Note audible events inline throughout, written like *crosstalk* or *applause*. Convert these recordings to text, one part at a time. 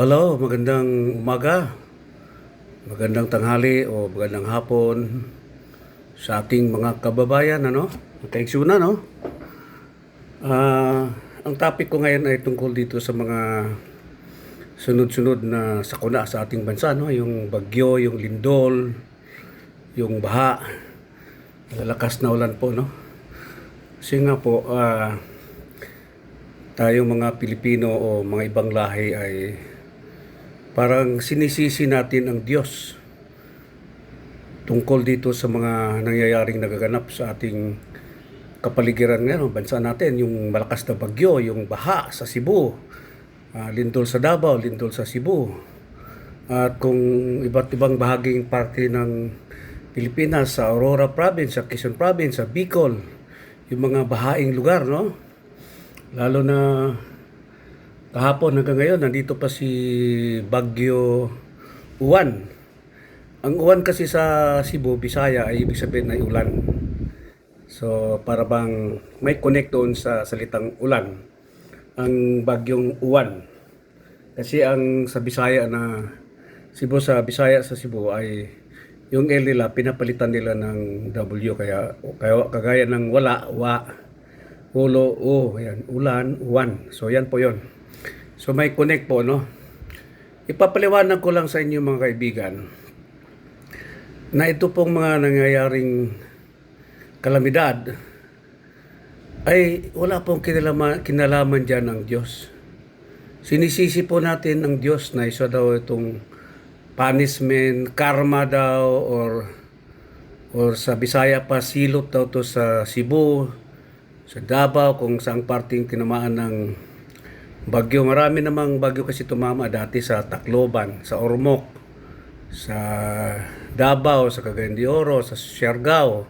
Hello, magandang umaga, magandang tanghali o magandang hapon sa ating mga kababayan, ano? Na, no? Ah, ang topic ko ngayon ay tungkol dito sa mga sunod-sunod na sakuna sa ating bansa, no? Yung bagyo, yung lindol, yung baha, lalakas na ulan po, no? Kasi nga po, ah, tayong mga Pilipino o mga ibang lahi ay parang sinisisi natin ang Diyos tungkol dito sa mga nangyayaring nagaganap sa ating kapaligiran ngayon, bansa natin, yung malakas na bagyo, yung baha sa Cebu, ah, lindol sa Davao, lindol sa Cebu, at kung iba't ibang bahaging parte ng Pilipinas, sa Aurora Province, sa Quezon Province, sa Bicol, yung mga bahaing lugar, no? Lalo na kahapon hanggang ngayon, nandito pa si Bagyo Uwan. Ang uwan kasi sa Cebu, Bisaya ay ibig sabihin ay ulan. So para bang may connect doon sa salitang ulan. Ang bagyong uwan. Kasi ang sa Bisaya na Cebu sa Bisaya sa Cebu ay yung L nila pinapalitan nila ng W kaya kaya kagaya ng wala wa ulo o ayan ulan uwan so yan po yon so may connect po no ipapaliwanag ko lang sa inyo mga kaibigan na ito pong mga nangyayaring kalamidad ay wala pong kinalaman, kinalaman dyan ng Diyos. Sinisisi po natin ang Diyos na isa daw itong punishment, karma daw, or or sa Bisaya pa, silot daw to sa Cebu, sa Davao, kung saang parting tinamaan ng bagyo. Marami namang bagyo kasi tumama dati sa Tacloban, sa Ormoc, sa Davao, sa Cagayan de Oro, sa Siargao.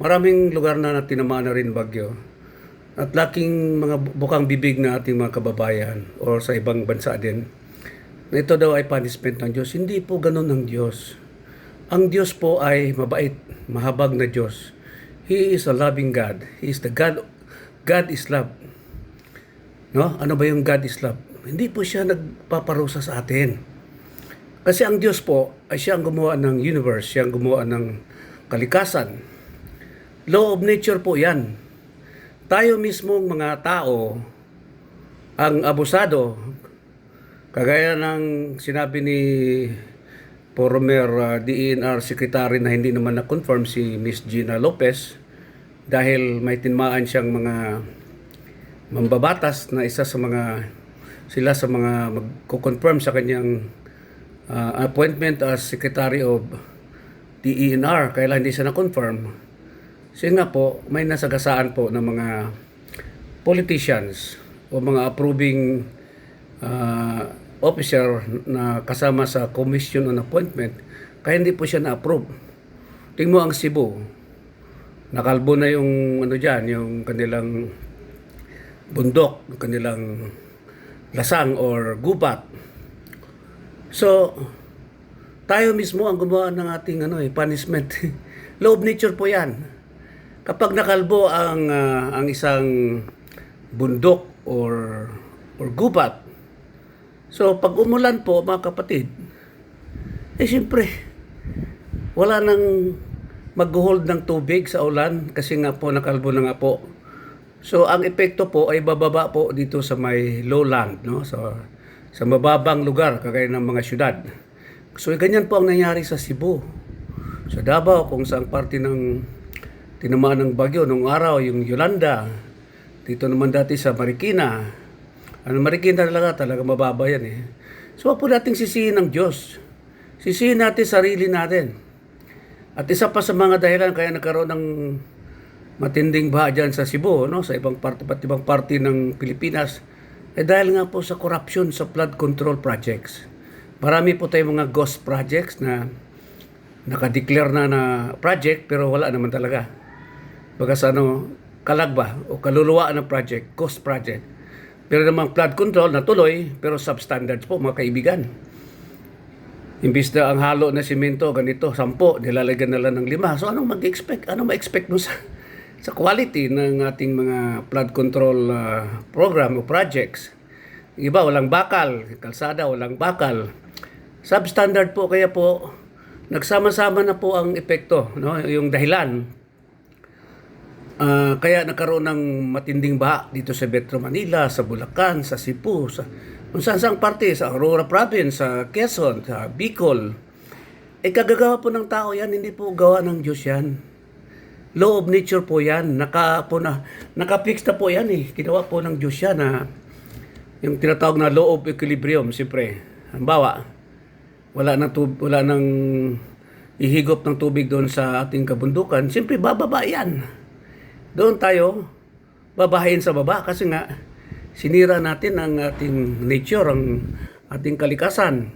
Maraming lugar na tinamaan na rin bagyo. At laking mga bukang bibig na ating mga kababayan or sa ibang bansa din na ito daw ay punishment ng Diyos. Hindi po ganun ang Diyos. Ang Diyos po ay mabait, mahabag na Diyos. He is a loving God. He is the God. God is love. No? Ano ba yung God is love? Hindi po siya nagpaparusa sa atin. Kasi ang Diyos po ay siya ang gumawa ng universe, siya ang gumawa ng kalikasan. Law of nature po yan. Tayo mismong mga tao ang abusado. Kagaya ng sinabi ni former uh, DENR Secretary na hindi naman na-confirm si Miss Gina Lopez dahil may tinmaan siyang mga mambabatas na isa sa mga sila sa mga magko-confirm sa kanyang uh, appointment as Secretary of DENR kaya hindi siya na-confirm. Kasi nga po, may nasagasaan po ng mga politicians o mga approving uh, officer na kasama sa commission on appointment kaya hindi po siya na-approve. Tingmo ang Cebu. Nakalbo na yung ano diyan, yung kanilang bundok, yung kanilang lasang or gubat. So, tayo mismo ang gumawa ng ating ano eh, punishment. *laughs* Law of nature po 'yan. Kapag nakalbo ang ah, ang isang bundok or or gubat, So, pag umulan po, mga kapatid, eh siyempre, wala nang mag-hold ng tubig sa ulan kasi nga po nakalbo na nga po. So, ang epekto po ay bababa po dito sa may lowland, no? So, sa mababang lugar, kagaya ng mga syudad. So, ganyan po ang nangyari sa Cebu. Sa Davao, kung saan parte ng tinamaan ng bagyo nung araw, yung Yolanda. Dito naman dati sa Marikina, ano, Marikina talaga, talaga mababa yan eh. So, po nating sisihin ng Diyos. Sisihin natin sarili natin. At isa pa sa mga dahilan kaya nagkaroon ng matinding baha dyan sa Cebu, no? sa ibang parte, pat ibang parte ng Pilipinas, eh dahil nga po sa corruption sa flood control projects. Marami po tayong mga ghost projects na nakadeclare na na project pero wala naman talaga. Bagas ano, kalagba o kaluluwa ng project, ghost project. Pero namang flood control natuloy pero substandards po mga kaibigan. Imbis na ang halo na simento ganito, sampo, nilalagyan na lang ng lima. So anong mag-expect? Ano ma-expect mo sa, sa quality ng ating mga flood control uh, program o projects? Iba, walang bakal. Kalsada, walang bakal. Substandard po, kaya po, nagsama-sama na po ang epekto, no? yung dahilan. Ah, kaya nagkaroon ng matinding baha dito sa Metro Manila, sa Bulacan, sa Cebu, sa kung saan parte, sa Aurora Province, sa Quezon, sa Bicol. Eh kagagawa po ng tao yan, hindi po gawa ng Diyos yan. Law of nature po yan. Naka, po na, naka-fix na po yan eh. Ginawa po ng Diyos yan na yung tinatawag na law of equilibrium, siyempre. Halimbawa, wala nang tub- wala nang ihigop ng tubig doon sa ating kabundukan, siyempre bababa yan. Doon tayo babahayin sa baba kasi nga sinira natin ang ating nature, ang ating kalikasan.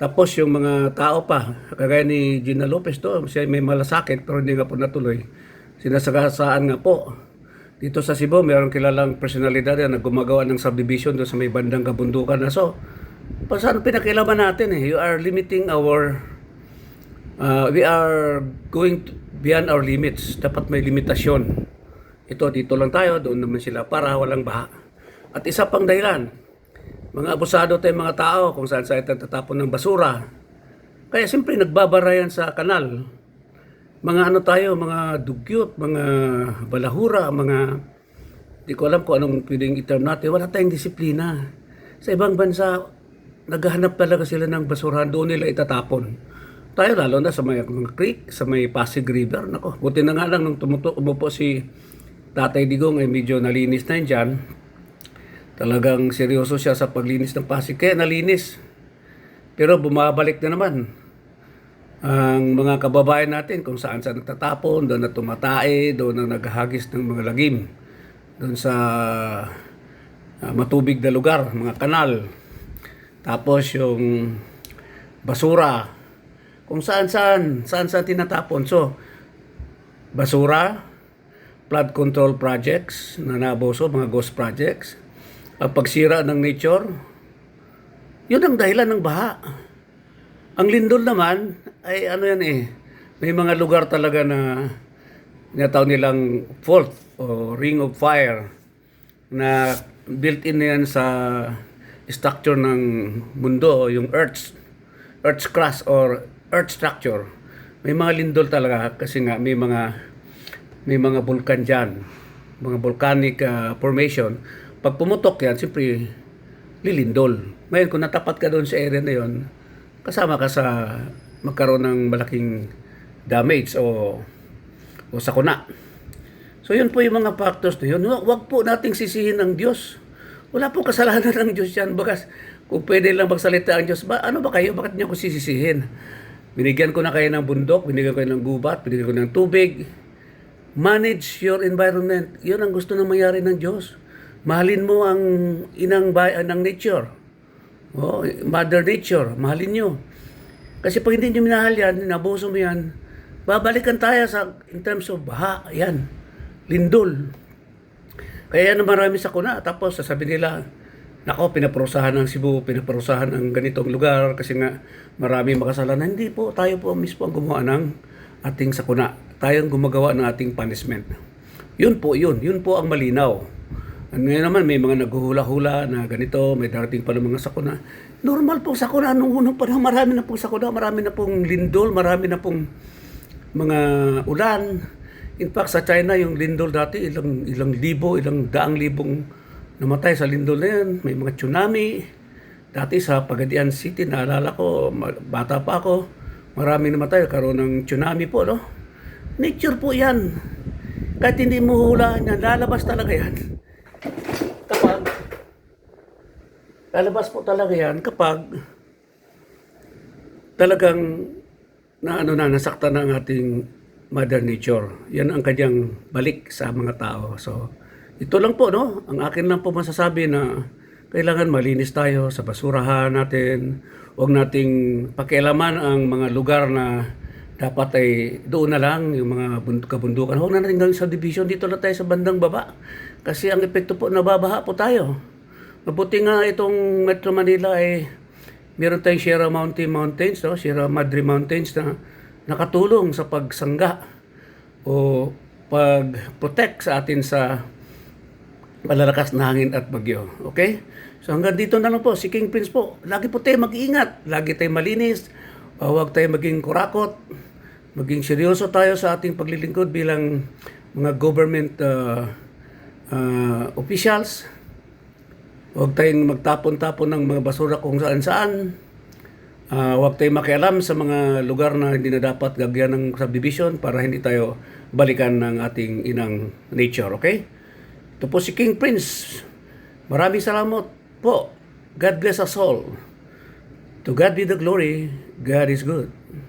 Tapos yung mga tao pa, kagaya ni Gina Lopez to, siya may malasakit pero hindi nga po natuloy. Sinasagasaan nga po. Dito sa Cebu, mayroong kilalang personalidad na gumagawa ng subdivision doon sa may bandang kabundukan na so. Pa saan pinakilaman natin eh? You are limiting our uh, we are going to- beyond our limits. Dapat may limitasyon. Ito, dito lang tayo, doon naman sila para walang baha. At isa pang dahilan, mga abusado tayong mga tao kung saan saan tatapon ng basura. Kaya siyempre nagbabara yan sa kanal. Mga ano tayo, mga dugyot, mga balahura, mga di ko alam kung anong pwedeng i-term natin. Wala tayong disiplina. Sa ibang bansa, naghahanap talaga sila ng basurahan, doon nila itatapon. Tayo lalo na sa may mga creek, sa may Pasig River. Nako, buti na nga lang nung tumuto, umupo si Tatay Digong ay medyo nalinis na yun dyan. Talagang seryoso siya sa paglinis ng Pasig. Kaya nalinis. Pero bumabalik na naman ang mga kababayan natin kung saan saan nagtatapon, doon na tumatae, doon na naghahagis ng mga lagim, doon sa ah, matubig na lugar, mga kanal. Tapos yung basura, kung saan saan, saan saan tinatapon. So, basura, flood control projects na naboso, mga ghost projects, ang pagsira ng nature, yun ang dahilan ng baha. Ang lindol naman, ay ano yan eh, may mga lugar talaga na tinatawag nilang fault o ring of fire na built-in na yan sa structure ng mundo, yung Earth's, Earth's crust or Earth structure. May mga lindol talaga kasi nga may mga may mga bulkan dyan, mga volcanic ah, formation. Pag pumutok yan, siyempre lilindol. Ngayon, kung natapat ka doon sa area na yon, kasama ka sa magkaroon ng malaking damage o o sakuna. So yun po yung mga factors na yun. Hu- Huwag po nating sisihin ng Diyos. Wala po kasalanan ng Diyos yan. Bagas kung pwede lang magsalita ang Diyos, ba, ano ba kayo? Bakit niyo ko sisisihin? Binigyan ko na kayo ng bundok, binigyan ko kayo ng gubat, binigyan ko ng tubig. Manage your environment. Yun ang gusto na mangyari ng Diyos. Mahalin mo ang inang bay- ng nature. Oh, Mother Nature, mahalin nyo. Kasi pag hindi nyo minahal yan, nabuso mo yan, babalikan tayo sa in terms of baha, yan, lindol. Kaya yan marami sa kuna. Tapos sasabi nila, nako, pinaparusahan ng Cebu, pinaparusahan ng ganitong lugar kasi nga marami makasalanan. Hindi po, tayo po mismo ang gumawa ng ating sakuna. Tayo ang gumagawa ng ating punishment. Yun po, yun. Yun po ang malinaw. Ano ngayon naman, may mga naghuhula-hula na ganito, may darating pa ng mga sakuna. Normal po sakuna. Nung unang panahon, marami na pong sakuna, marami na pong lindol, marami na pong mga ulan. In fact, sa China, yung lindol dati, ilang, ilang libo, ilang daang libong namatay sa lindol na yan. May mga tsunami. Dati sa Pagadian City, naalala ko, bata pa ako, marami namatay, karoon ng tsunami po, no? Nature po yan. Kahit hindi mo hulaan yan, lalabas talaga yan. Kapag, lalabas po talaga yan kapag talagang na ano na nasaktan ng ating mother nature. Yan ang kanyang balik sa mga tao. So, ito lang po, no? Ang akin lang po masasabi na kailangan malinis tayo sa basurahan natin. Huwag nating pakialaman ang mga lugar na dapat ay doon na lang, yung mga bund- kabundukan. Huwag na natin gawin sa division. Dito lang tayo sa bandang baba. Kasi ang epekto po, nababaha po tayo. Mabuti nga itong Metro Manila ay meron tayong Sierra Mountain Mountains, no? Sierra Madre Mountains na nakatulong sa pagsangga o pag-protect sa atin sa malalakas na hangin at bagyo. Okay? So hanggang dito na lang po, si King Prince po. Lagi po tayo mag-iingat. Lagi tayo malinis. Uh, huwag tayo maging kurakot. Maging seryoso tayo sa ating paglilingkod bilang mga government uh, uh, officials. Huwag tayong magtapon-tapon ng mga basura kung saan-saan. Ah, huwag tayong makialam sa mga lugar na hindi na dapat gagyan ng subdivision para hindi tayo balikan ng ating inang nature, okay? Ito po si King Prince. Maraming salamat po. God bless us all. To God be the glory. God is good.